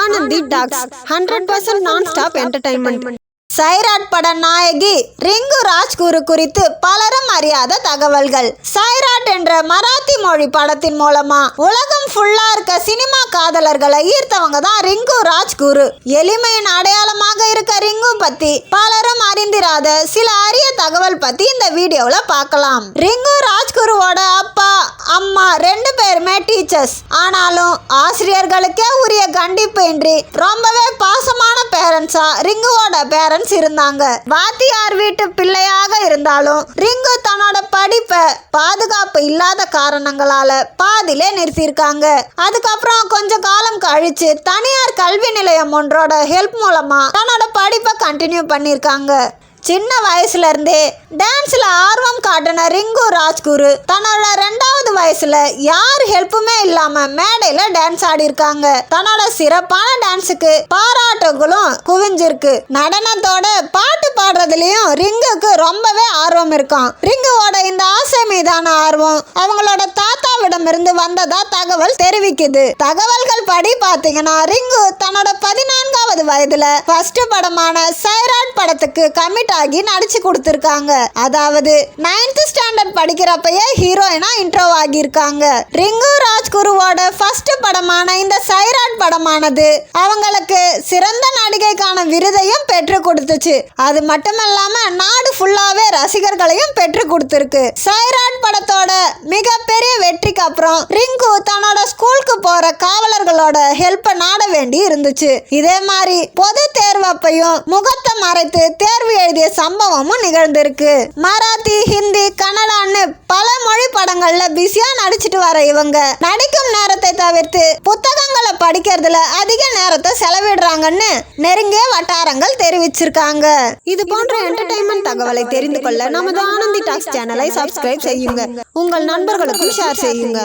Anandhi talks hundred percent non stop entertainment Sairat பட நாயகி ring Rajguru குறித்து பலரும் அறியாத தகவல்கள். சைராட் என்ற மராத்தி மொழி படத்தின் மூலமா உலகம் ஃபுல்லா இருக்க சினிமா காதலர்களை ஈர்த்தவங்க தான் ரிங்கு ராஜ்குரு. எளிமையின் அடையாளமாக இருக்க ரிங்கு பத்தி பலரும் அறிந்திராத சில அரிய தகவல் பத்தி இந்த வீடியோல பார்க்கலாம். ரிங்கு ராஜ்குருவோட எல்லாருமே டீச்சர்ஸ் ஆனாலும் ஆசிரியர்களுக்கே உரிய கண்டிப்பு இன்றி ரொம்பவே பாசமான பேரண்ட்ஸா ரிங்குவோட பேரண்ட்ஸ் இருந்தாங்க. வாத்தியார் வீட்டு பிள்ளையாக இருந்தாலும் ரிங்கு தன்னோட படிப்பை பாதுகாப்பு இல்லாத காரணங்களால பாதியிலே நிறுத்தியிருக்காங்க. அதுக்கப்புறம் கொஞ்ச காலம் கழிச்சு தனியார் கல்வி நிலையம் ஒன்றோட ஹெல்ப் மூலமா தன்னோட படிப்பை கண்டினியூ பண்ணியிருக்காங்க. சின்ன வயசுல இருந்தே டான்ஸ்ல ஆர்வம் காட்டின ரிங்கு ராஜ்குரு தன்னோட ரெண்டாவது வயசுல யார் ஹெல்ப்புமே இல்லாம மேடையில டான்ஸ் ஆடி இருக்காங்க தன்னோட சிறப்பான டான்ஸுக்கு பாராட்டுகளும் குவிஞ்சிருக்கு. நடனத்தோட பாட்டு பாடுறதுலயும் ரிங்குக்கு ரொம்பவே ஆர்வம் இருக்கும். ரிங்குவோட இந்த ஆசை மீதான ஆர்வம் அவங்களோட இருந்து வந்ததா தகவல் தெரிவிக்குது. தகவல்கள் படி பாத்தீங்கன்னா ரிங்கு தன்னோட பதினான்காவது வயதுல ஃபர்ஸ்ட் படமான சைராட் படத்துக்கு கமிட் ஆகி நடிச்சு கொடுத்துருக்காங்க. அதாவது நைன்த் ஸ்டாண்டர்ட் படிக்கிறப்பயே ஹீரோயினா இன்ட்ரோ ஆகியிருக்காங்க. ரிங்கு ராஜ்குருவோட ஃபர்ஸ்ட் படமான இந்த சைராட் படமானது அவங்களுக்கு சிறந்த நடிகைக்கான விருதையும் பெற்று கொடுத்துச்சு. அது மட்டுமல்லாம நாடு ஃபுல்லாவே ரசிகர்களையும் பெற்று கொடுத்துருக்கு. சைராட் படத்தோட மிகப்பெரிய வெற்றிக்கு அப்புறம் ரிங்கு தன்னோட ஸ்கூல் வர காவலர்களோட ஹெல்ப்பை நாட வேண்டி இருந்துச்சு. இதே மாதிரி பொது தேர்வப்பையும் முகத்தை மறைத்து தேர்வு எழுதிய சம்பவமும் நிகழ்ந்திருக்கு. மராத்தி ஹிந்தி கன்னடான்னு பல மொழி படங்கள்ல பிஸியா நடிச்சிட்டு வர இவங்க. நடிக்கும் நேரத்தை தவிர்த்து புத்தகங்களை படிக்கிறதுல அதிக நேரத்தை செலவிடுறாங்கன்னு நெருங்கிய வட்டாரங்கள் தெரிவிச்சிருக்காங்க. இது போன்ற என்டர்டைன்மெண்ட் தகவலை தெரிந்து கொள்ள நமது ஆனந்தி டாக்ஸ் சேனலை சப்ஸ்கிரைப் செய்யுங்க. உங்கள் நண்பர்களுக்கும் ஷேர் செய்யுங்க.